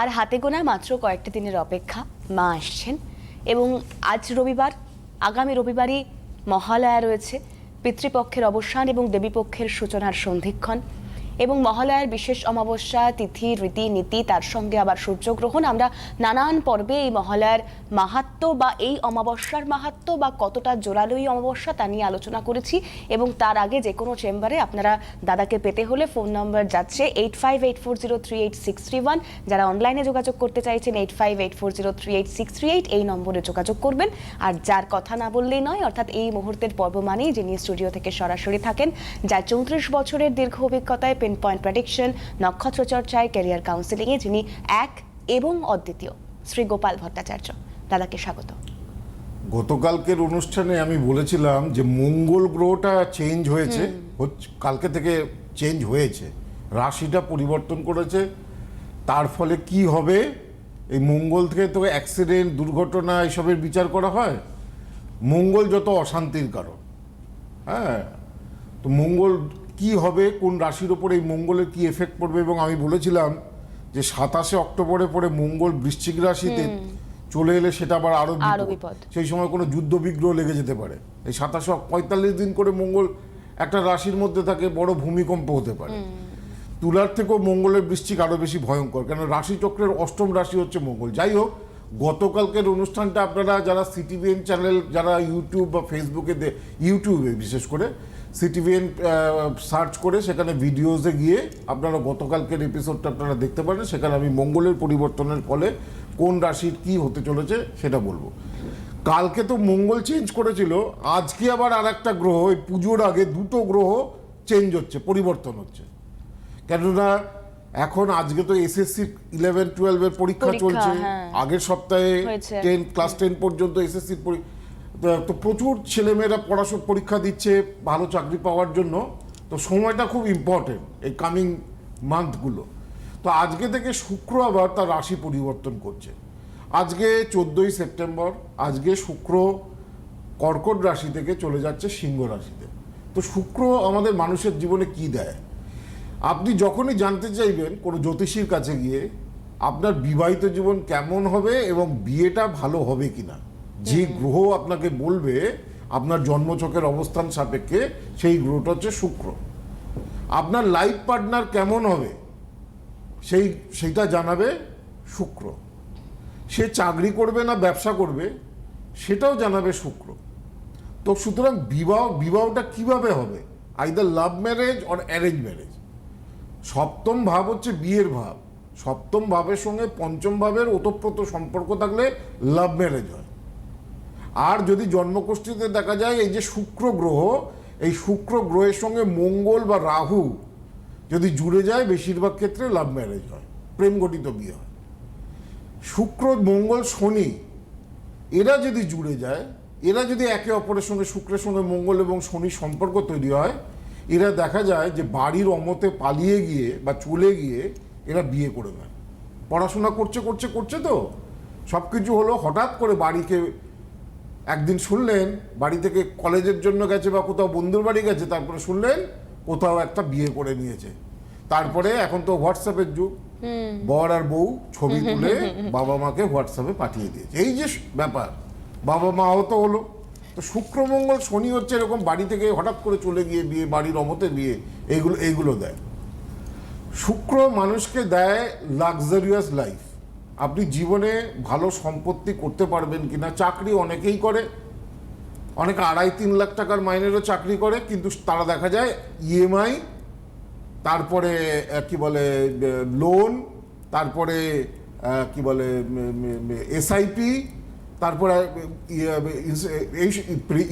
আর হাতে গোনা মাত্র কয়েকটি দিনের অপেক্ষা মা আসছেন এবং আজ রবিবার, আগামী রবিবারই মহালয়া রয়েছে। পিতৃপক্ষের অবসান এবং দেবীপক্ষের সূচনার সন্ধিক্ষণ। এবং মহালয়ার বিশেষ অমাবস্যা, তিথি রীতি নীতি তার সঙ্গে আবার সূর্যগ্রহণ। আমরা নানান পর্বে এই মহালয়ার মাহাত্ম বা এই অমাবস্যার মাহাত্ম বা কতটা জোরালো এই অমাবস্যা তা নিয়ে আলোচনা করেছি এবং তার আগে যে কোনো চেম্বারে আপনারা দাদাকে পেতে হলে ফোন নম্বর যাচ্ছে eight five eight four zero three eight six three one যারা অনলাইনে যোগাযোগ করতে চাইছেন eight five eight four zero three eight six three eight এই নম্বরে যোগাযোগ করবেন। আর যার কথা না বললেই নয়, অর্থাৎ এই মুহূর্তের পর্ব মানেই যিনি স্টুডিও থেকে সরাসরি থাকেন, যার চৌত্রিশ বছরের দীর্ঘ অভিজ্ঞতায় পেন পয়েন্ট প্রেডিকশন নক্ষত্র চর্চায় ক্যারিয়ার কাউন্সিলিংয়ে যিনি এক এবং অদ্বিতীয় শ্রী গোপাল ভট্টাচার্য। দাদাকে স্বাগত। গতকালকের অনুষ্ঠানে আমি বলেছিলাম যে মঙ্গল গ্রহটা চেঞ্জ হয়েছে কালকে থেকে চেঞ্জ হয়েছে রাশিটা পরিবর্তন করেছে তার ফলে কি হবে? এই মঙ্গল থেকে তো অ্যাক্সিডেন্ট দুর্ঘটনা এসবের বিচার করা হয়। মঙ্গল যত অশান্তির কারণ হ্যাঁ তো মঙ্গল কি হবে কোন রাশির ওপর এই মঙ্গলের কি এফেক্ট পড়বে এবং আমি বলেছিলাম যে সাতাশে অক্টোবরে পরে মঙ্গল বৃশ্চিক রাশিতে চলে এলে সেটা আবার আরও বিপদ। সেই সময় কোনো যুদ্ধ বিগ্রহ লেগে যেতে পারে। এই সাতাশে পঁয়তাল্লিশ দিন করে মঙ্গল একটা রাশির মধ্যে থাকে বড় ভূমিকম্প হতে পারে। তুলার থেকেও মঙ্গলের বৃশ্চিক আরও বেশি ভয়ঙ্কর কেন রাশিচক্রের অষ্টম রাশি হচ্ছে মঙ্গল। যাই হোক গতকালকের অনুষ্ঠানটা আপনারা যারা সিটিভিএন চ্যানেল যারা ইউটিউব বা ফেসবুকে ইউটিউবে বিশেষ করে সিটিভিএন সার্চ করে সেখানে ভিডিওসে গিয়ে আপনারা গতকালকের এপিসোডটা আপনারা দেখতে পারেন। সেখানে আমি মঙ্গলের পরিবর্তনের ফলে কোন রাশির কি হতে চলেছে সেটা বলব। কালকে তো মঙ্গল চেঞ্জ করেছিল আজকে আবার আর একটা গ্রহ এই পুজোর আগে দুটো গ্রহ চেঞ্জ হচ্ছে পরিবর্তন হচ্ছে। কেননা এখন আজকে তো এসএসসি ইলেভেন টুয়েলভের পরীক্ষা পরীক্ষা, চলছে হ্যাঁ। আগের সপ্তাহে টেন ক্লাস টেন পর্যন্ত এসএসসি তো প্রচুর ছেলেমেয়েরা পড়াশোনা পরীক্ষা দিচ্ছে, ভালো চাকরি পাওয়ার জন্য। তো সময়টা খুব ইম্পর্টেন্ট এই কামিং মান্থগুলো তো আজকে থেকে শুক্র আবার তার রাশি পরিবর্তন করছে। আজকে চোদ্দোই সেপ্টেম্বর, আজকে শুক্র কর্কট রাশি থেকে চলে যাচ্ছে সিংহ রাশিতে। তো শুক্র আমাদের মানুষের জীবনে কি দেয়? আপনি যখনই জানতে চাইবেন কোনো জ্যোতিষীর কাছে গিয়ে, আপনার বিবাহিত জীবন কেমন হবে এবং বিয়েটা ভালো হবে কিনা? যে গ্রহ আপনাকে বলবে আপনার জন্মছকের অবস্থান সাপেক্ষে, সেই গ্রহটা হচ্ছে শুক্র। আপনার লাইফ পার্টনার কেমন হবে? সেই সেইটা জানাবে শুক্র। সে চাকরি করবে না, ব্যবসা করবে, সেটাও জানাবে শুক্র। তো সুতরাং বিবাহ, বিবাহটা কীভাবে হবে? Either love marriage or arrange marriage সপ্তম ভাব হচ্ছে বিয়ের ভাব। সপ্তম ভাবের সঙ্গে পঞ্চম ভাবের ওতপ্রোত সম্পর্ক থাকলে লাভ ম্যারেজ হয়। আর যদি জন্মকোষ্ঠীতে দেখা যায়, এই যে শুক্র গ্রহ, এই শুক্র গ্রহের সঙ্গে মঙ্গল বা রাহু যদি জুড়ে যায়, বেশিরভাগ ক্ষেত্রে লাভ ম্যারেজ হয় প্রেম গঠিত বিয়ে হয়। শুক্র, মঙ্গল, শনি, এরা যদি জুড়ে যায়, এরা যদি একে অপরের সঙ্গে, শুক্রের সঙ্গে মঙ্গল এবং শনির সম্পর্ক তৈরি হয়, এরা দেখা যায় যে বাড়ির অমতে পালিয়ে গিয়ে বা চলে গিয়ে এরা বিয়ে করে নেয় পড়াশোনা করছে করছে করছে তো। সব কিছু হলো হঠাৎ করে বাড়িকে একদিন শুনলেন বাড়ি থেকে কলেজের জন্য গেছে বা কোথাও বন্ধুর বাড়ি গেছে তারপরে শুনলেন কোথাও একটা বিয়ে করে নিয়েছে। তারপরে এখন তো হোয়াটসঅ্যাপের যুগ। বর আর বউ ছবি তুলে বাবা মাকে হোয়াটসঅ্যাপে পাঠিয়ে দিয়েছে। এই যে ব্যাপার বাবা মা আহত হলো। তো শুক্র মঙ্গল শনি হচ্ছে এরকম বাড়ি থেকে হঠাৎ করে চলে গিয়ে বিয়ে বাড়ির অমতে বিয়ে এইগুলো এইগুলো দেয়। শুক্র মানুষকে দেয় লাক্সারিয়াস লাইফ আপনি জীবনে ভালো সম্পত্তি করতে পারবেন কিনা চাকরি অনেকেই করে। অনেকে আড়াই তিন লাখ টাকার মাইনেরও চাকরি করে কিন্তু তারা দেখা যায় ইএমআই তারপরে আহ, কি বলে লোন তারপরে কি বলে এসআইপি তারপরে ইয়ে,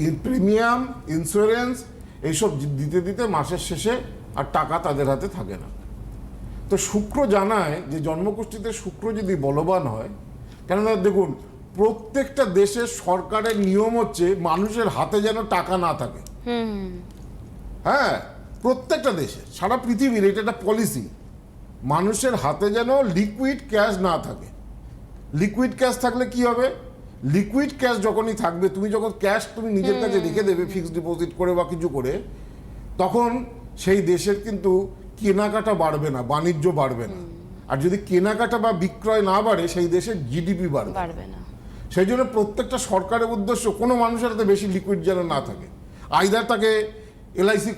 এই প্রিমিয়াম ইন্স্যুরেন্স এইসব দিতে দিতে মাসের শেষে আর টাকা তাদের হাতে থাকে না। তো শুক্র জানায় যে জন্মকুষ্ঠিতে শুক্র যদি বলবান হয় কেননা দেখুন প্রত্যেকটা দেশের সরকারের নিয়ম হচ্ছে মানুষের হাতে যেন টাকা না থাকে। হ্যাঁ প্রত্যেকটা দেশে সারা পৃথিবীর এটা একটা পলিসি মানুষের হাতে যেন লিকুইড ক্যাশ না থাকে। লিকুইড ক্যাশ থাকলে কি হবে? লিকুইড ক্যাশ যখনই থাকবে তুমি যখন ক্যাশ তুমি নিজের কাছে রেখে দেবে ফিক্সড ডিপোজিট করে বা কিছু করে তখন সেই দেশের কিন্তু কেনাকাটা বাড়বে না বাণিজ্য বাড়বে না। আর যদি কেনাকাটা বা বিক্রয় না বাড়ে সেই দেশের জিডিপি বাড়বে না। সেই জন্য প্রত্যেকটা সরকারের উদ্দেশ্য কোনো মানুষের হাতে বেশি লিকুইড যেন না থাকে। আইদার তাকে এলআইসি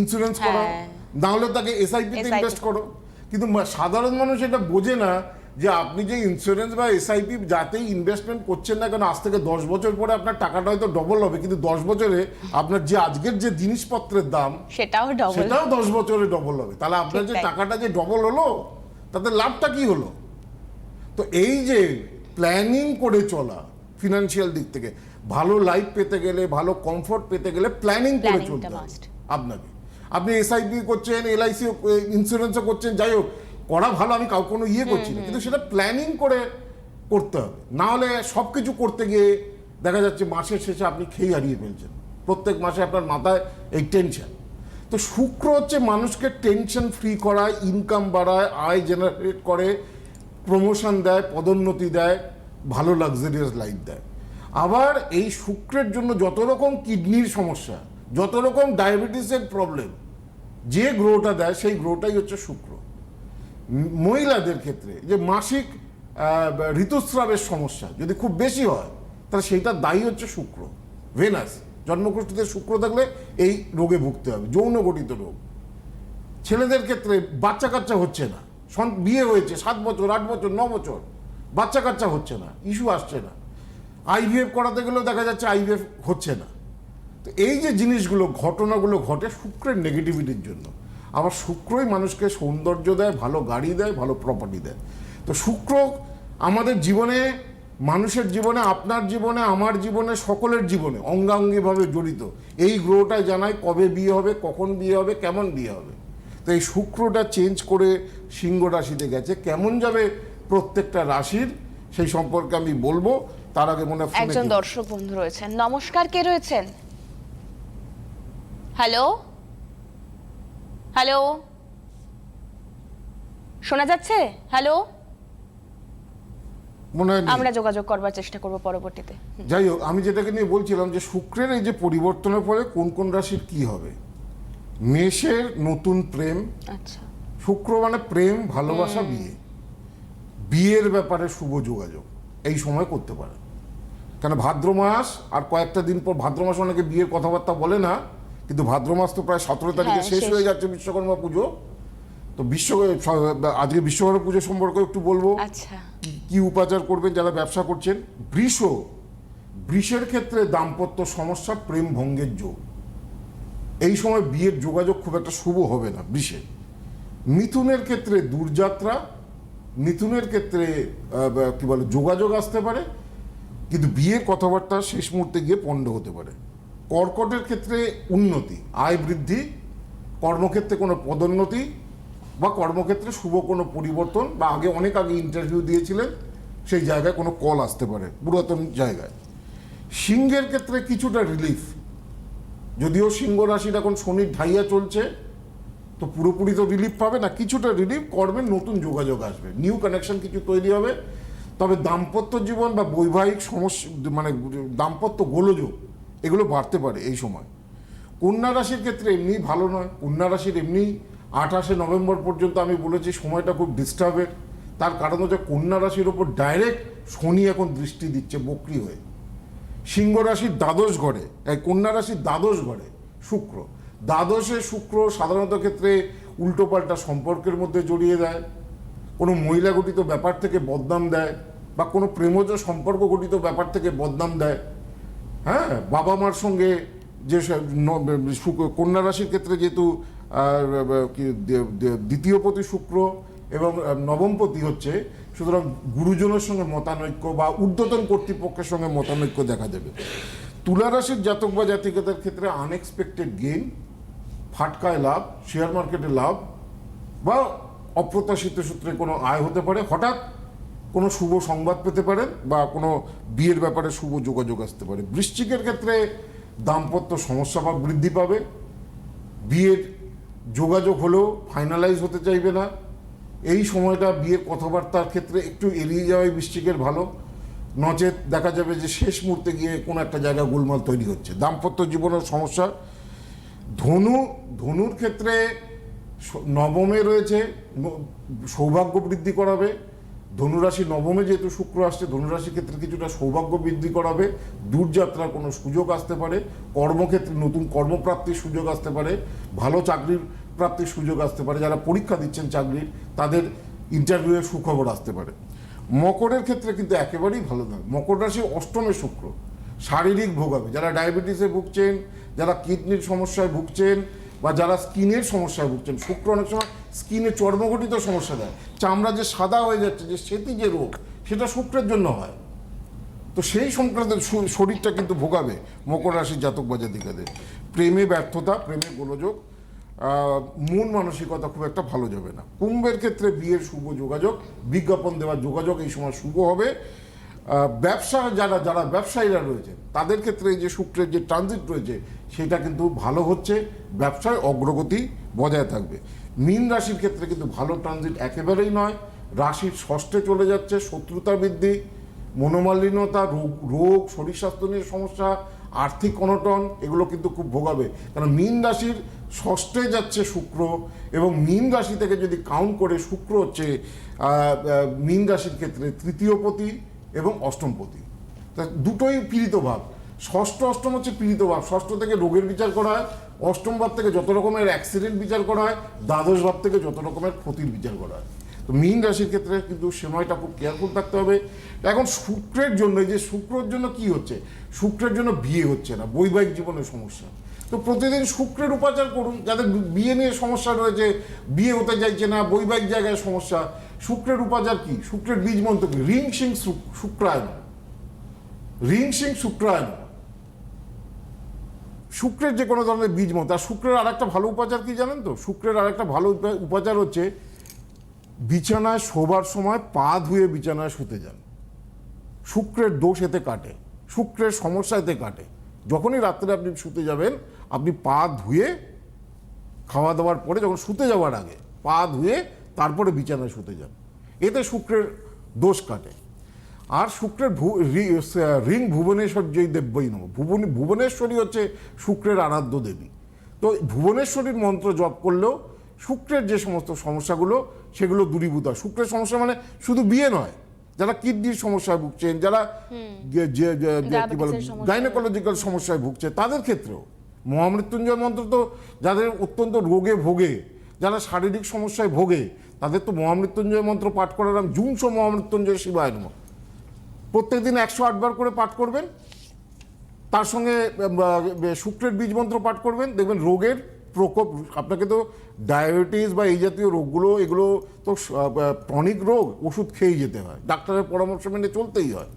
ইন্স্যুরেন্স করো। না হলে তাকে এসআইপিতে ইনভেস্ট করো। কিন্তু সাধারণ মানুষ এটা বোঝে না যে আপনি যে ইন্স্যুরেন্স বা এসআইপি যাতেই ইনভেস্টমেন্ট করছেন না কেন আজ থেকে দশ বছর পরে আপনার টাকাটা হয়তো ডবল হবে কিন্তু দশ বছরে আপনার যে আজকের যে জিনিসপত্রের দাম সেটাও ডবল সেটাও দশ বছরে ডবল হবে। তাহলে আপনার যে টাকাটা যে ডবল হলো তাতে লাভটা কি হলো? তো এই যে প্ল্যানিং করে চলা ফিনান্সিয়াল দিক থেকে ভালো লাইফ পেতে গেলে ভালো কমফোর্ট পেতে গেলে প্ল্যানিং করে চলতে হবে. আপনাকে। আপনি এসআইপি করছেন এলআইসি ইন্স্যুরেন্সও করছেন যাই হোক করা ভালো আমি কাউ কোনো ইয়ে করছি না। কিন্তু সেটা প্ল্যানিং করে করতে হবে। না হলে সব কিছু করতে গিয়ে দেখা যাচ্ছে মাসের শেষে আপনি খেয়ে হারিয়ে ফেলছেন। প্রত্যেক মাসে আপনার মাথায় এই টেনশন তো শুক্র হচ্ছে মানুষকে টেনশন ফ্রি করায় ইনকাম বাড়ায় আয় জেনারেট করে প্রমোশন দেয় পদোন্নতি দেয় ভালো লাক্সারিয়াস লাইফ দেয়। আবার এই শুক্রের জন্য যত রকম কিডনির সমস্যা যত রকম ডায়াবেটিসের প্রবলেম যে গ্রহটা দেয় সেই গ্রহটাই হচ্ছে শুক্র। মহিলাদের ক্ষেত্রে যে মাসিক ঋতুস্রাবের সমস্যা যদি খুব বেশি হয়, তাহলে সেইটা দায়ী হচ্ছে শুক্র, ভেনাস। জন্মকুষ্ঠিতে শুক্র থাকলে এই রোগে ভুগতে হবে, যৌন গঠিত রোগ। ছেলেদের ক্ষেত্রে বাচ্চা কাচ্চা হচ্ছে না বিয়ে হয়েছে সাত বছর, আট বছর, ন বছর, বাচ্চা কাচ্চা হচ্ছে না, ইস্যু আসছে না। আইভিএফ করাতে গেলেও দেখা যাচ্ছে আইভিএফ হচ্ছে না। তো এই যে জিনিসগুলো, ঘটনাগুলো ঘটে শুক্রের নেগেটিভিটির জন্য আবার শুক্রই মানুষকে সৌন্দর্য দেয় ভালো গাড়ি দেয় ভালো প্রপার্টি দেয়। তো শুক্র আমাদের জীবনে মানুষের জীবনে আপনার জীবনে আমার জীবনে সকলের জীবনে অঙ্গাঙ্গিভাবে জড়িত। এই গ্রহটাই জানায় কবে বিয়ে হবে কখন বিয়ে হবে কেমন বিয়ে হবে। তো এই শুক্রটা চেঞ্জ করে সিংহ রাশিতে গেছে। কেমন যাবে প্রত্যেকটা রাশির সেই সম্পর্কে আমি বলব। তার আগে মনে হয় একজন দর্শক বন্ধু রয়েছেন। নমস্কার কে রয়েছেন? Hello hello? শোনা যাচ্ছে? হ্যালো? মনে হয় আমরা যোগাযোগ করবার চেষ্টা করব পরবর্তীতে। যাই হোক আমি যেটাকে নিয়ে বলছিলাম যে শুক্রের এই যে পরিবর্তনের পরে কোন কোন রাশির কি হবে? মেষের নতুন প্রেম আচ্ছা। শুক্র মানে প্রেম ভালোবাসা বিয়ে। বিয়ের ব্যাপারে শুভ যোগাযোগ এই সময় করতে পারে। কেন ভাদ্র মাস আর কয়েকটা দিন পর ভাদ্র মাস অনেকে বিয়ের কথাবার্তা বলে না কিন্তু ভাদ্র মাস তো প্রায় সতেরো তারিখে হ্যাঁ, শেষ শেষ। হয়ে যাচ্ছে বিশ্বকর্মা পুজো। তো বিশ্ব আজকে বিশ্বকর্মা পুজো সম্পর্কে একটু বলব। আচ্ছা। কি- কি উপাচার করবেন যারা ব্যবসা করছেন? বৃষ বৃষের ক্ষেত্রে দাম্পত্য সমস্যা প্রেম ভঙ্গের যোগ। এই সময় বিয়ের যোগাযোগ খুব একটা শুভ হবে না বৃষে মিথুনের ক্ষেত্রে দূরযাত্রা মিথুনের ক্ষেত্রে কি বলে যোগাযোগ আসতে পারে। কিন্তু বিয়ের কথাবার্তা শেষ মুহূর্তে গিয়ে পণ্ড হতে পারে। কর্কটের ক্ষেত্রে উন্নতি, আয় বৃদ্ধি, কর্মক্ষেত্রে কোনো পদোন্নতি বা কর্মক্ষেত্রে শুভ কোনো পরিবর্তন বা আগে অনেক আগে ইন্টারভিউ দিয়েছিলেন, সেই জায়গায় কোনো কল আসতে পারে, পুরাতন জায়গায়। সিংহের ক্ষেত্রে কিছুটা রিলিফ যদিও সিংহ রাশির এখন শনির ঢাইয়া চলছে, তো পুরোপুরি তো রিলিফ পাবে না, কিছুটা রিলিফ কর্মের নতুন যোগাযোগ আসবে নিউ কানেকশন কিছু তৈরি হবে। তবে দাম্পত্য জীবন বা বৈবাহিক সমস্যা মানে দাম্পত্য গোলযোগ এগুলো বাড়তে পারে এই সময়। কন্যা রাশির ক্ষেত্রে এমনি ভালো নয়। কন্যা রাশির এমনি আঠাশে নভেম্বর পর্যন্ত আমি বলেছি সময়টা খুব ডিস্টার্বের তার কারণ হচ্ছে কন্যা রাশির ওপর ডাইরেক্ট শনি এখন দৃষ্টি দিচ্ছে বকরি হয়ে। সিংহ রাশির দ্বাদশ ঘরে কন্যা রাশির দ্বাদশ ঘরে শুক্র। দ্বাদশে শুক্র সাধারণত ক্ষেত্রে উল্টোপাল্টা সম্পর্কের মধ্যে জড়িয়ে দেয়। কোনো মহিলা গঠিত ব্যাপার থেকে বদনাম দেয় বা কোনো প্রেমজ সম্পর্ক গঠিত ব্যাপার থেকে বদনাম দেয়। হ্যাঁ বাবা মার সঙ্গে যে কন্যা রাশির ক্ষেত্রে যেহেতু দ্বিতীয় পতি শুক্র এবং নবমপতি হচ্ছে, সুতরাং গুরুজনের সঙ্গে মতানৈক্য বা ঊর্ধ্বতন কর্তৃপক্ষের সঙ্গে মতানৈক্য দেখা দেবে। তুলা রাশির জাতক বা জাতিকাদের ক্ষেত্রে আনএক্সপেক্টেড গেইন ফাটকায় লাভ শেয়ার মার্কেটে লাভ বা অপ্রত্যাশিত সূত্রে কোনো আয় হতে পারে। হঠাৎ কোনো শুভ সংবাদ পেতে পারেন বা কোনো বিয়ের ব্যাপারে শুভ যোগাযোগ আসতে পারে। বৃশ্চিকের ক্ষেত্রে দাম্পত্য সমস্যা বা বৃদ্ধি পাবে। বিয়ের যোগাযোগ হলেও ফাইনালাইজ হতে চাইবে না। এই সময়টা বিয়ের কথাবার্তার ক্ষেত্রে একটু এড়িয়ে যাওয়াই বৃশ্চিকের ভালো। নচেত দেখা যাবে যে শেষ মুহূর্তে গিয়ে কোনো একটা জায়গা গোলমাল তৈরি হচ্ছে। দাম্পত্য জীবনের সমস্যা। ধনু, ধনুর ক্ষেত্রে নবমে রয়েছে সৌভাগ্য বৃদ্ধি করাবে। ধনুরাশি নবমে যেহেতু শুক্র আসছে ধনুরাশির ক্ষেত্রে কিছুটা সৌভাগ্য বৃদ্ধি করাবে, দূরযাত্রার কোনো সুযোগ আসতে পারে, কর্মক্ষেত্রে নতুন কর্মপ্রাপ্তির সুযোগ আসতে পারে, ভালো চাকরির প্রাপ্তির সুযোগ আসতে পারে, যারা পরীক্ষা দিচ্ছেন চাকরির, তাদের ইন্টারভিউয়ের সুখবর আসতে পারে। মকরের ক্ষেত্রে কিন্তু একেবারেই ভালো নয়। মকর রাশি অষ্টমে শুক্র, শারীরিক ভোগাবে। যারা ডায়াবেটিসে ভুগছেন, যারা কিডনির সমস্যায় ভুগছেন, বা যারা স্কিনের সমস্যায় ভুগছেন, শুক্র অনেক সময় স্কিনে চর্মঘটিত সমস্যা দেয়। চামড়া যে সাদা হয়ে যাচ্ছে, যে সেটি যে রোগ, সেটা শুক্রের জন্য হয়। তো সেই সংক্রান্ত শরীরটা কিন্তু ভোগাবে মকর রাশির জাতক বা জাতিকাদের। প্রেমে ব্যর্থতা, প্রেমে গোলযোগ মন মানসিকতা খুব একটা ভালো যাবে না। কুম্ভের ক্ষেত্রে বিয়ের শুভ যোগাযোগ, বিজ্ঞাপন দেওয়ার যোগাযোগ এই সময় শুভ হবে। ব্যবসা যারা যারা ব্যবসায়ীরা রয়েছে, তাদের ক্ষেত্রে যে শুক্রের যে ট্রানজিট রয়েছে, সেটা কিন্তু ভালো হচ্ছে, ব্যবসায় অগ্রগতি বজায় থাকবে। মীন রাশির ক্ষেত্রে কিন্তু ভালো ট্রানজিট একেবারেই নয়। রাশির ষষ্ঠে চলে যাচ্ছে, শত্রুতা বৃদ্ধি, মনোমালিন্যতা, রোগ রোগ, শরীর স্বাস্থ্য নিয়ে সমস্যা, আর্থিক অনটন, এগুলো কিন্তু খুব ভোগাবে। কারণ মীন রাশির ষষ্ঠে যাচ্ছে শুক্র এবং মীন রাশি থেকে যদি কাউন্ট করে শুক্র হচ্ছে মীন রাশির ক্ষেত্রে তৃতীয় পতি এবং অষ্টম পতি। তা দুটোই পীড়িত ভাব। ষষ্ঠ, অষ্টম হচ্ছে পীড়িত ভাব। ষষ্ঠ থেকে রোগের বিচার করা হয়। অষ্টম ভাব থেকে যত রকমের অ্যাক্সিডেন্ট বিচার করা হয়, দ্বাদশ ভাব থেকে যত রকমের ক্ষতির বিচার করা হয়। তো মীন রাশির ক্ষেত্রে কিন্তু সময়টা খুব কেয়ারফুল থাকতে হবে। এখন শুক্রের জন্য যে শুক্রের জন্য কি হচ্ছে? শুক্রের জন্য বিয়ে হচ্ছে না, বৈবাহিক জীবনের সমস্যা। তো প্রতিদিন শুক্রের উপাচার করুন, যাদের বিয়ে নিয়ে সমস্যা রয়েছে, বিয়ে হতে চাইছে না, বৈবাহিক জায়গায় সমস্যা, শুক্রের উপাচার কি? শুক্রের বীজ মন্ত্র কি? রিং সিং শুক- শুক্রায়ন। রিং সিং শুক্রায়ন। শুক্রের যে কোনো ধরনের বীজ মন্ত্র আর শুক্রের আরেকটা ভালো উপাচার কি জানেন তো? শুক্রের আরেকটা ভালো উপা- উপাচার হচ্ছে বিছানায় শোবার সময় পা ধুয়ে বিছানায় শুতে যান। শুক্রের দোষ এতে কাটে, শুক্রের সমস্যা এতে কাটে। যখনই রাত্রে আপনি শুতে যাবেন, আপনি পা ধুয়ে খাওয়া দাওয়ার পরে যখন শুতে যাওয়ার আগে পা ধুয়ে তারপরে বিছানায় শুতে যান। এতে শুক্রের দোষ কাটে। আর শুক্রের ভু- রি- ভুবনেশ্বর যেই দেব্যই নম ভুবন ভুবনেশ্বরী হচ্ছে শুক্রের আরাধ্য দেবী। তো ভুবনেশ্বরীর মন্ত্র জপ করলেও শুক্রের যে সমস্ত সমস্যাগুলো সেগুলো দূরীভূত হয়। শুক্রের সমস্যা মানে শুধু বিয়ে নয় যারা কিডনির সমস্যায় ভুগছেন যারা কি বলে গাইনোকোলজিক্যাল সমস্যায়। ভুগছে তাদের ক্ষেত্রেও। মহামৃত্যুঞ্জয় মন্ত্র তো যাদের অত্যন্ত রোগে ভোগে যারা শারীরিক সমস্যায় ভোগে তাদের তো মহামৃত্যুঞ্জয় মন্ত্র পাঠ করার নাম জুংস মহামৃত্যুঞ্জয় শিবায় নমঃ। প্রত্যেকদিন একশো আটবার করে পাঠ করবেন। তার সঙ্গে শুক্রের বীজ মন্ত্র পাঠ করবেন। দেখবেন রোগের প্রকোপ আপনাকে তো ডায়াবেটিস বা এই জাতীয় রোগগুলো এগুলো তো টনিক রোগ ওষুধ খেয়েই যেতে হয়। ডাক্তারের পরামর্শ মেনে চলতেই হয়।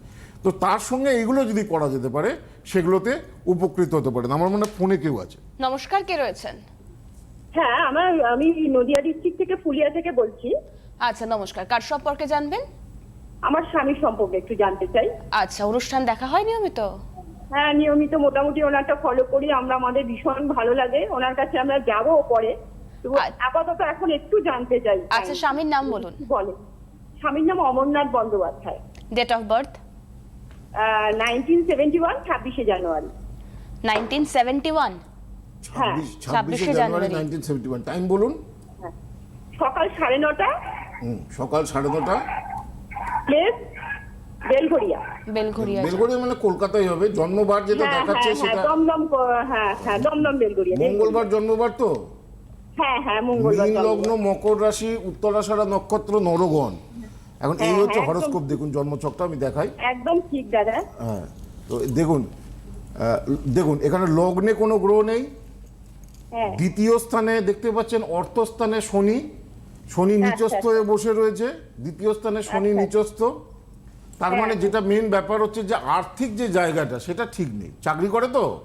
তো তার সঙ্গে এগুলো যদি করা যেতে পারে সেগুলোতে উপকৃত হতে পারেন। আমার মনে হয় ফোনে কেউ আছে। নমস্কার কে রয়েছেন? হ্যাঁ আমার আমি নদিয়া ডিস্ট্রিক্ট থেকে ফুলিয়া থেকে বলছি। আচ্ছা নমস্কার। কার সম্পর্কে জানবেন? আমার স্বামীর সম্পর্কে একটু জানতে চাই। আচ্ছা অনুষ্ঠান দেখা হয় নিয়মিত? হ্যাঁ নিয়মিত। মোটামুটি ওনারটা ফলো করি আমরা আমাদের ভীষণ ভালো লাগে। ওনার কাছে আমরা যাব পরে। তো আচ্ছা। আপাতত এখন একটু জানতে চাই। আচ্ছা স্বামীর নাম বলুন। বলে? স্বামীর নাম Amarnath Bandyopadhyay. Date of birth nineteen seventy one ছাব্বিশে জানুয়ারি। নাইনটিন সেভেন্টি ওয়ান হ্যাঁ, ছাব্বিশে জানুয়ারি জানুয়ারি। নাইনটিন সেভেন্টি ওয়ান টাইম বলুন। হ্যাঁ। সকাল সাড়ে নটা। হুম, সকাল সাড়ে নটা। প্লেস বেলঘড়িয়া মানে কলকাতায় হবে। জন্মবার যেটা হ্যাঁ দেখাচ্ছে হ্যাঁ হ্যাঁ সেটা দমদম হ্যাঁ হ্যাঁ দমদম বেলঘড়িয়া মঙ্গলবার জন্মবার তো? হ্যাঁ হ্যাঁ মঙ্গলবার লগ্ন মকর রাশি উত্তরাষাঢ়া নক্ষত্র নরগণ। এখন এই হ্যাঁ, হচ্ছে। হরস্কোপ দেখুন জন্মছকটা আমি দেখাই। একদম ঠিক দাদা। হ্যাঁ তো দেখুন আহ, দেখুন এখানে লগ্নে কোনো গ্রহ নেই। হ্যাঁ। দ্বিতীয় স্থানে দেখতে পাচ্ছেন অর্থস্থানে শনি শনি আচ্ছা, নিচস্থ হয়ে বসে রয়েছে দ্বিতীয় স্থানে শনি আচ্ছা। নিচস্থ। তার হ্যাঁ, মানে হ্যাঁ। যেটা মেন ব্যাপার হচ্ছে যে আর্থিক যে জায়গাটা সেটা ঠিক নেই। চাকরি করে তো?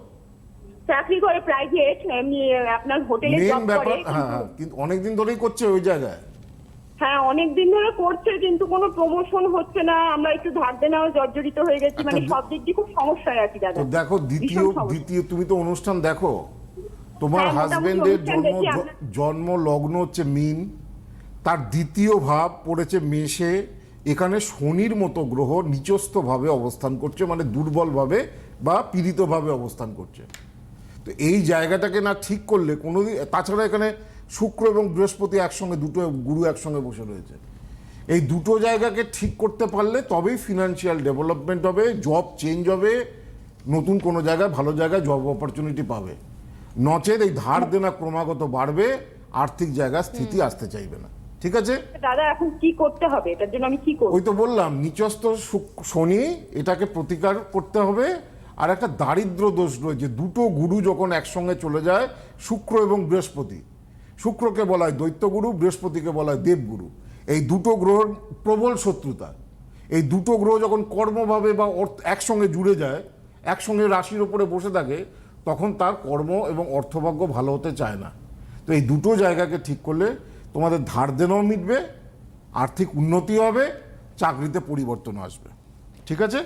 চাকরি করে প্রাইভেট এমনি আপনার হোটেলে জব করে। হ্যাঁ হ্যাঁ কিন্তু অনেকদিন ধরেই করছে ওই জায়গায়। হ্যাঁ অনেক দিন ধরে করছে কিন্তু কোনো প্রমোশন হচ্ছে না। আমরা একটু ধার দেনাও জর্জরিত হয়ে গেছি। মানে আচ্ছা, সব দিক দিয়ে খুব সমস্যায় আছি দাদা। দেখো দ্বিতীয় দ্বিতীয় তুমি তো অনুষ্ঠান দেখো। তোমার হ্যাঁ, হাজবেন্ডের জন্ম দেখি জ- আমরা। জন্ম লগ্ন হচ্ছে মিন। তার দ্বিতীয় ভাব পড়েছে মেষে। এখানে শনির মতো গ্রহ নিচস্থভাবে অবস্থান করছে মানে দুর্বলভাবে বা পীড়িতভাবে অবস্থান করছে। তো এই জায়গাটাকে না ঠিক করলে কোনোদিন তাছাড়া এখানে শুক্র এবং বৃহস্পতি একসঙ্গে দুটো গুরু একসঙ্গে বসে রয়েছে। এই দুটো জায়গাকে ঠিক করতে পারলে তবেই ফিনান্সিয়াল ডেভেলপমেন্ট হবে জব চেঞ্জ হবে নতুন কোনো জায়গায় ভালো জায়গায় জব অপরচুনিটি পাবে। নচেত এই ধার দেনা ক্রমাগত বাড়বে আর্থিক জায়গায় স্থিতি আসতে চাইবে না। ঠিক আছে? দাদা এখন কি করতে হবে? এটার জন্য আমি কি করব? ওই তো বললাম নিচস্থ শুক- শনি এটাকে প্রতিকার করতে হবে। আর একটা দারিদ্র দোষ রয়েছে দুটো গুরু যখন একসঙ্গে চলে যায় শুক্র এবং বৃহস্পতি। শুক্রকে বলা হয় দৈত্যগুরু বৃহস্পতিকে বলা হয় দেবগুরু। এই দুটো গ্রহর প্রবল শত্রুতা। এই দুটো গ্রহ যখন কর্মভাবে বা অর্থ- একসঙ্গে জুড়ে যায় একসঙ্গে রাশির ওপরে বসে থাকে তখন তার কর্ম এবং অর্থভাগ্য ভালো হতে চায় না। তো এই দুটো জায়গাকে ঠিক করলে তোমাদের ধার দেনও মিটবে আর্থিক উন্নতি হবে চাকরিতে পরিবর্তন আসবে। ঠিক আছে?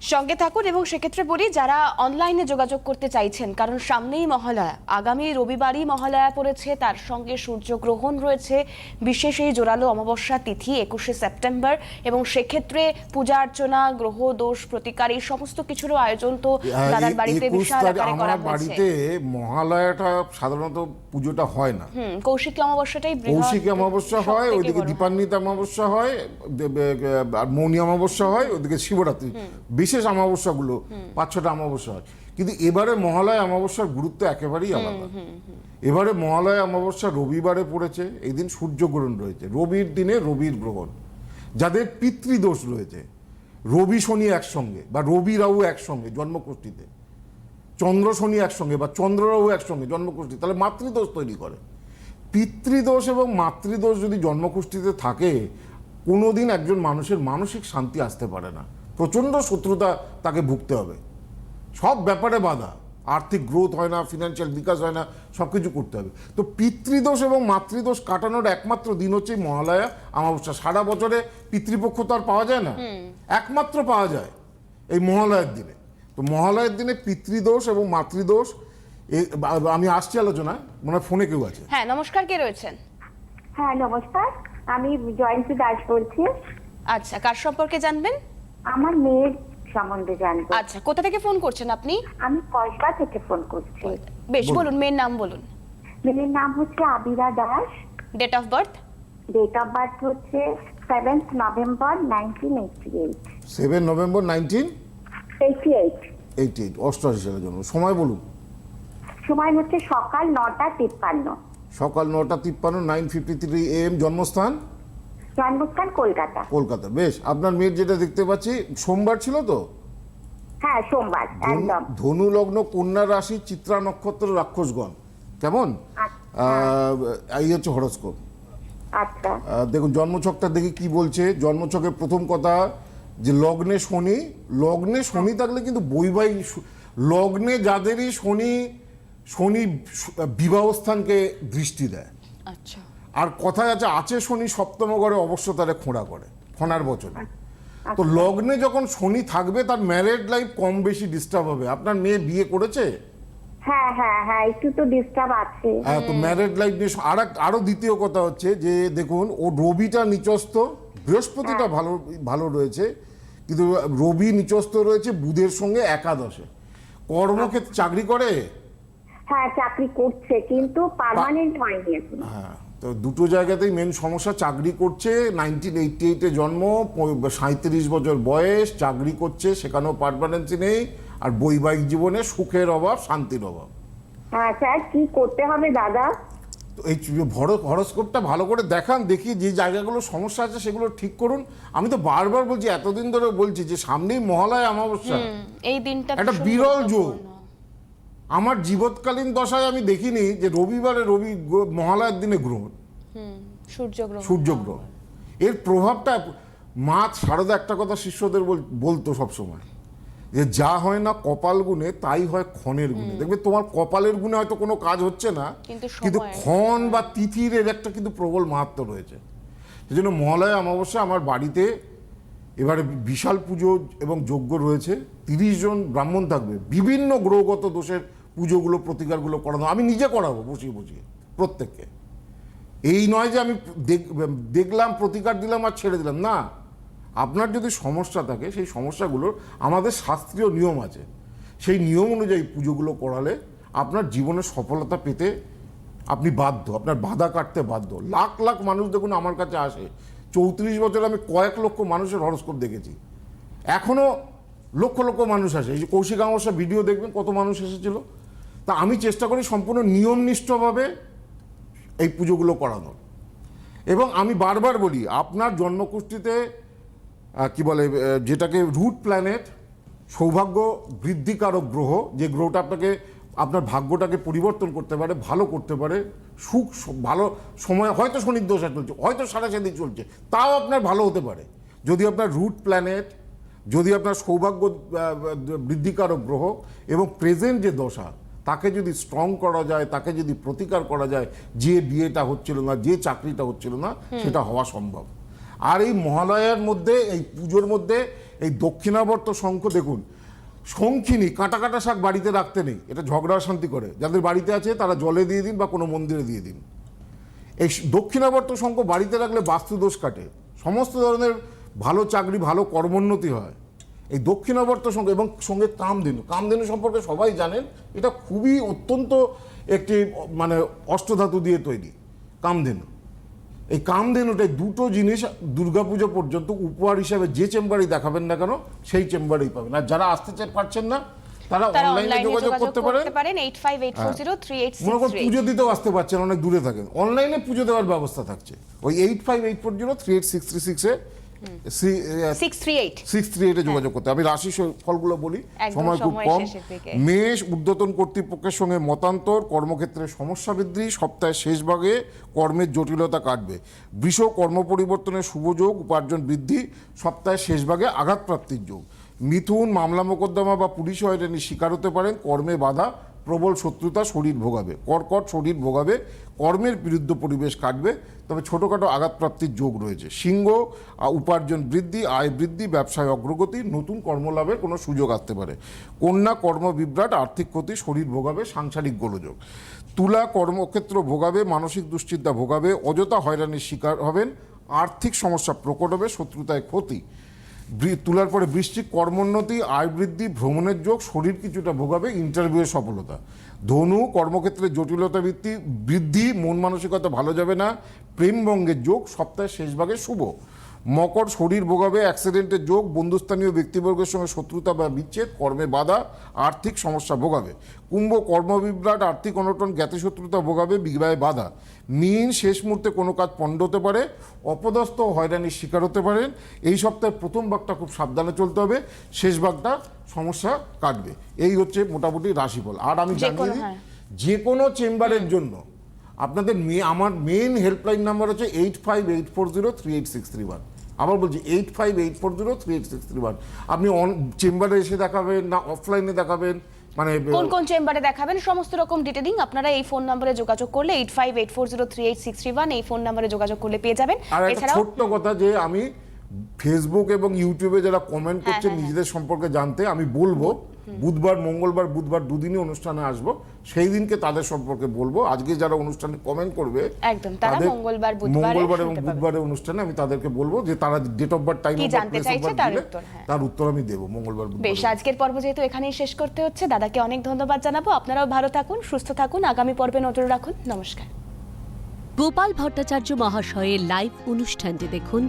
সঙ্গে থাকুন এবং সেক্ষেত্রে বলি যারা অনলাইনে যোগাযোগ করতে চাইছেন কারণ সামনেই মহালয়া আগামী রবিবারই মহালয়া পড়েছে তার সঙ্গে সূর্যগ্রহণ রয়েছে বিশেষ এই জোরালো অমাবস্যা তিথি একুশে সেপ্টেম্বর এবং সেক্ষেত্রে পূজা অর্চনা গ্রহ দোষ প্রতিকার এই সমস্ত কিছুরও আয়োজন তো দাদার বাড়িতে বিশাল আকারে করা হয়েছে। বাড়িতে মহালয়াটা সাধারণত পুজোটা হয় না। হুম কৌশিকী অমাবস্যাটাই কৌশিকী অমাবস্যা হয় ওইদিকে দীপান্বিত অমাবস্যা হয় আর মৌনী অমাবস্যা হয় ওইদিকে শিবরাত্রি। বিশেষ অমাবস্যাগুলো পাঁচ ছটা অমাবস্যা হয়। কিন্তু এবারে মহালয়া অমাবস্যার গুরুত্ব একেবারেই আলাদা। এবারে মহালয়া অমাবস্যা রবিবারে পড়েছে এই দিন সূর্যগ্রহণ রয়েছে। রবির দিনে রবির গ্রহণ। যাদের পিতৃদোষ রয়েছে রবি শনি একসঙ্গে বা রবি রাহু একসঙ্গে জন্মকুষ্ঠিতে। চন্দ্র শনি একসঙ্গে বা চন্দ্ররাহু একসঙ্গে জন্মকুষ্ঠি তাহলে মাতৃদোষ তৈরি করে। পিতৃদোষ এবং মাতৃদোষ যদি জন্মকুষ্ঠিতে থাকে কোনোদিন একজন মানুষের মানসিক শান্তি আসতে পারে না। প্রচণ্ড শত্রুতা তাকে ভুগতে হবে। সব ব্যাপারে বাধা। আর্থিক গ্রোথ হয় না ফিনান্সিয়াল বিকাশ হয় না সব কিছু করতে হবে। তো পিতৃদোষ এবং মাতৃদোষ কাটানোর একমাত্র দিন হচ্ছে এই মহালয়া অমাবস্যা। সারা বছরে পিতৃপক্ষ তো আর পাওয়া যায় না? একমাত্র পাওয়া যায় এই মহালয়ের দিনে। তো মহালয়ের দিনে পিতৃদোষ এবং মাতৃদোষ আমি আসছি আলোচনা মনে হয় ফোনে কেউ আছে। হ্যাঁ নমস্কার কে রয়েছেন? হ্যাঁ নমস্কার। আমি জয়ন্তী দাস বলছি। আচ্ছা কার সম্পর্কে জানবেন? আমার মেয়ের সম্বন্ধে জানব। আচ্ছা কোথা থেকে ফোন করছেন আপনি? আমি কসবা থেকে ফোন করছি। বেশ বলুন। মেয়ের নাম বলুন। মেয়ের নাম হচ্ছে Abira Das. Date of birth date of birth হচ্ছে seventh November nineteen eighty eight seven November nineteen eighty eight eighty eight অষ্টআশি সালের জন্য সময় বলুন। সময় হচ্ছে সকাল নটা তিপ্পান্ন। সকাল নটা তিপ্পান্ন নাইন ফিফটি থ্রি এম জন্মস্থান? জন্মস্থান কলকাতা। কলকাতা বেশ। আপনার মেয়ের যেটা দেখতে পাচ্ছি সোমবার ছিল তো? হ্যাঁ সোমবার একদম। ধনু- লগ্ন কন্যা রাশি চিত্রা নক্ষত্র রাক্ষসগণ। কেমন? আচ্ছা। এই হচ্ছে হরস্কোপ। আচ্ছা। দেখুন জন্মছকটা দেখি কি বলছে? জন্মছকের প্রথম কথা যে লগ্নে শনি লগ্নে শনি থাকলে কিন্তু বৈবাহিক লগ্নে যাদেরই শনি শনি বিবাহস্থানকে দৃষ্টি দেয়। আচ্ছা। আর কথায় আছে আছে শনি সপ্তম ঘরে অবশ্য তারে খোঁড়া করে ফোনার বচনে। তো লগ্নে যখন শনি থাকবে তার ম্যারেড লাইফ কম বেশি ডিস্টার্ব হবে। আপনার মেয়ে বিয়ে করেছে? হ্যাঁ হ্যাঁ হ্যাঁ একটু তো ডিস্টার্ব আছে। হ্যাঁ তো ম্যারেড লাইফ নিয়ে আর আরও দ্বিতীয় কথা হচ্ছে যে দেখুন ও রবিটা নিচস্থ বৃহস্পতিটা ভালো ভালো রয়েছে কিন্তু রবি নিচস্থ রয়েছে বুধের সঙ্গে একাদশে। কর্মক্ষেত্রে চাকরি করে? হ্যাঁ চাকরি করছে কিন্তু পার্মানেন্ট হয়নি হ্যাঁ। তো দুটো জায়গাতেই মেন সমস্যা চাকরি করছে নাইনটিন এইটটি এইটে জন্ম সাঁত্রিশ বছর বয়স চাকরি করছে সেখানেও পারমানেন্সি নেই আর বৈবাহিক জীবনে সুখের অভাব শান্তির অভাব। হ্যাঁ স্যার কি করতে হবে দাদা? তো এই হরস্কোপটা ভালো করে দেখান দেখি যে জায়গাগুলো সমস্যা আছে সেগুলো ঠিক করুন। আমি তো বারবার বলছি এতদিন ধরে বলছি যে সামনেই মহালয় অমাবস্যা। এই দিনটা একটা বিরল যোগ। আমার জীবৎকালীন দশায় আমি দেখিনি যে রবিবারে রবি মহালয়ের দিনে গ্রহণ হুম সূর্যগ্রহণ। সূর্যগ্রহণ। এর প্রভাবটা মা শারদা একটা কথা শিষ্যদের বল- বলতো সবসময় যে যা হয় না কপাল গুণে তাই হয় ক্ষণের গুণে। দেখবে তোমার কপালের গুণে হয়তো কোনো কাজ হচ্ছে না কিন্তু কিন্তু ক্ষণ বা তিথির এর একটা কিন্তু প্রবল মাহাত্ম রয়েছে। সেই জন্য মহালয়া অমাবস্যা আমার বাড়িতে এবারে বিশাল পুজো এবং যজ্ঞ রয়েছে। তিরিশ জন ব্রাহ্মণ থাকবে। বিভিন্ন গ্রহগত দোষের পুজোগুলো, প্রতিকারগুলো করানো আমি নিজে করাবো, বসিয়ে বসিয়ে, প্রত্যেককে। এই নয় যে আমি দেখ- দেখলাম, প্রতিকার দিলাম আর ছেড়ে দিলাম। না। আপনার যদি সমস্যা থাকে, সেই সমস্যাগুলোর আমাদের শাস্ত্রীয় নিয়ম আছে। সেই নিয়ম অনুযায়ী পুজোগুলো করালে আপনার জীবনে সফলতা পেতে আপনি বাধ্য, আপনার বাধা কাটতে বাধ্য। লাখ লাখ মানুষ দেখুন আমার কাছে আসে। চৌত্রিশ বছর আমি কয়েক লক্ষ মানুষের হরস্কোপ দেখেছি। এখনও লক্ষ লক্ষ মানুষ আসে। এই যে কৌশিক আমাশা ভিডিও দেখবেন কত মানুষ এসেছিল? তা আমি চেষ্টা করি সম্পূর্ণ নিয়মনিষ্ঠভাবে এই পুজোগুলো করানোর। এবং আমি বারবার বলি, আপনার জন্মকুষ্ঠিতে কি বলে যেটাকে রুট প্ল্যানেট, সৌভাগ্য বৃদ্ধিকারক গ্রহ, যে গ্রহটা আপনাকে, আপনার ভাগ্যটাকে পরিবর্তন করতে পারে, ভালো করতে পারে, সুখ ভালো সময়, হয়তো শনির দশা চলছে, হয়তো সারা সাথে চলছে, তাও আপনার ভালো হতে পারে। যদি আপনার রুট প্ল্যানেট, যদি আপনার সৌভাগ্য বৃদ্ধিকারক গ্রহ এবং প্রেজেন্ট যে দশা তাকে যদি স্ট্রং করা যায় তাকে যদি প্রতিকার করা যায় যে বিয়েটা হচ্ছিল না যে চাকরিটা হচ্ছিল না সেটা হওয়া সম্ভব। আর এই মহালয়ার মধ্যে এই পুজোর মধ্যে এই দক্ষিণাবর্ত শঙ্খ দেখুন শঙ্খিনী কাটা কাটা শাক বাড়িতে রাখতে নেই এটা ঝগড়া শান্তি করে। যাদের বাড়িতে আছে তারা জলে দিয়ে দিন বা কোনো মন্দিরে দিয়ে দিন। এই দক্ষিণাবর্ত শঙ্খ বাড়িতে রাখলে বাস্তুদোষ কাটে। সমস্ত ধরনের ভালো চাকরি ভালো কর্মোন্নতি হয়। এই দক্ষিণাবর্ত শঙ্খ এবং সঙ্গে কামধেনু। কামধেনু সম্পর্কে সবাই জানেন এটা খুবই অত্যন্ত একটি মানে অষ্টধাতু দিয়ে তৈরি কামধেনু। এই কামধেনুটাই দুটো জিনিস দুর্গাপুজো পর্যন্ত উপহার হিসাবে যে চেম্বারেই দেখাবেন না কেন সেই চেম্বারেই পাবেন। আর যারা আসতে পারছেন না তারা অনলাইনে যোগাযোগ করতে পারেন। এইট মনে করুন পুজো দিতেও আসতে পারছেন অনেক দূরে থাকেন। অনলাইনে পুজো দেওয়ার ব্যবস্থা থাকছে। ওই eight five eight four zero three eight six three সিক্সে six three eight six three এইটে যোগাযোগ করতে। আমি রাশি ফলগুলো বলি। সময় খুব কম। মেষ ঊর্ধ্বতন কর্তৃপক্ষের সঙ্গে মতান্তর কর্মক্ষেত্রে সমস্যা বৃদ্ধি সপ্তাহের শেষ ভাগে কর্মের জটিলতা কাটবে। বৃষ কর্ম পরিবর্তনের শুভযোগ উপার্জন বৃদ্ধি সপ্তাহের শেষ ভাগে আঘাতপ্রাপ্তির যোগ। মিথুন মামলা মোকদ্দমা বা পুলিশ হয়রানি শিকার হতে পারেন কর্মে বাধা প্রবল শত্রুতা শরীর ভোগাবে, কর্কট শরীর ভোগাবে, কর্মের বিরুদ্ধ পরিবেশ কাটবে। তবে ছোটোখাটো আঘাতপ্রাপ্তির যোগ রয়েছে। সিংহ উপার্জন বৃদ্ধি, আয় বৃদ্ধি, ব্যবসায় অগ্রগতি, নতুন কর্মলাভের কোনো সুযোগ আসতে পারে। কন্যা কর্মবিভ্রাট, আর্থিক ক্ষতি, শরীর ভোগাবে, সাংসারিক গোলযোগ। তুলা কর্মক্ষেত্র ভোগাবে, মানসিক দুশ্চিন্তা ভোগাবে, অযথা হয়রানির শিকার হবেন, আর্থিক সমস্যা প্রকট হবে, শত্রুতায় ক্ষতি তুলার পরে বৃষ্টি, কর্মোন্নতি, আয় বৃদ্ধি, ভ্রমণের যোগ, শরীর কিছুটা ভোগাবে ইন্টারভিউয়ের সফলতা। ধনু, কর্মক্ষেত্রে জটিলতা বৃদ্ধি বৃদ্ধি, মন মানসিকতা ভালো যাবে না প্রেমভঙ্গের যোগ, সপ্তাহের শেষ ভাগে শুভ। মকর শরীর ভোগাবে অ্যাক্সিডেন্টের যোগ বন্ধুস্থানীয় ব্যক্তিবর্গের সঙ্গে শত্রুতা বা বিচ্ছেদ কর্মে বাধা আর্থিক সমস্যা ভোগাবে। কুম্ভ কর্মবিভ্রাট আর্থিক অনটন জ্ঞাতি শত্রুতা ভোগাবে বিবাহে বাধা। মিন শেষ মুহূর্তে কোনো কাজ পণ্ড হতে পারে অপদস্থ হয়রানির শিকার হতে পারেন। এই সপ্তাহের প্রথম ভাগটা খুব সাবধানে চলতে হবে শেষ ভাগটা সমস্যা কাটবে। এই হচ্ছে মোটামুটি রাশিফল। আর আমি জানিয়ে দিই, হ্যাঁ। যে কোনো চেম্বারের জন্য আপনাদের আমার মেন হেল্পলাইন নাম্বার হচ্ছে eight five eight four zero three eight six three one আবার বলছি eight five eight four zero three eight six three one আপনি অন চেম্বারে এসে দেখাবেন না অফলাইনে দেখাবেন? মানে কোন কোন চেম্বারে দেখাবেন? সমস্ত রকম ডিটেলিং আপনারা এই ফোন নম্বরে যোগাযোগ করলে eight five eight four zero three eight six three one এই ফোন নম্বরে যোগাযোগ করলে পেয়ে যাবেন। আর একটা ছোট্ট কথা যে আমি ফেসবুক এবং ইউটিউবে যারা কমেন্ট হ্যাঁ, করছে নিজেদের সম্পর্কে জানতে আমি বলব বুধবার মঙ্গলবার বুধবার দুদিনই অনুষ্ঠানে আসব। সেই দিনকে তাদের সম্পর্কে বলব। আজকে যারা অনুষ্ঠানে কমেন্ট করবে একদম, তারা মঙ্গলবার, বুধবারে মঙ্গলবার এবং বুধবারের অনুষ্ঠানে আমি তাদেরকে বলব যে তারা ডেট অফ বার্থ টাইম কি জানতে চাইছে তার উত্তর, হ্যাঁ। তার উত্তর আমি দেবো মঙ্গলবার বেশ আজকের পর্ব যেহেতু এখানেই শেষ করতে হচ্ছে দাদাকে অনেক ধন্যবাদ জানাব। আপনারাও ভালো থাকুন সুস্থ থাকুন। আগামী পর্বে নজর রাখুন। নমস্কার। গোপাল ভট্টাচার্য মহাশয়ের লাইভ অনুষ্ঠানটি দেখুন।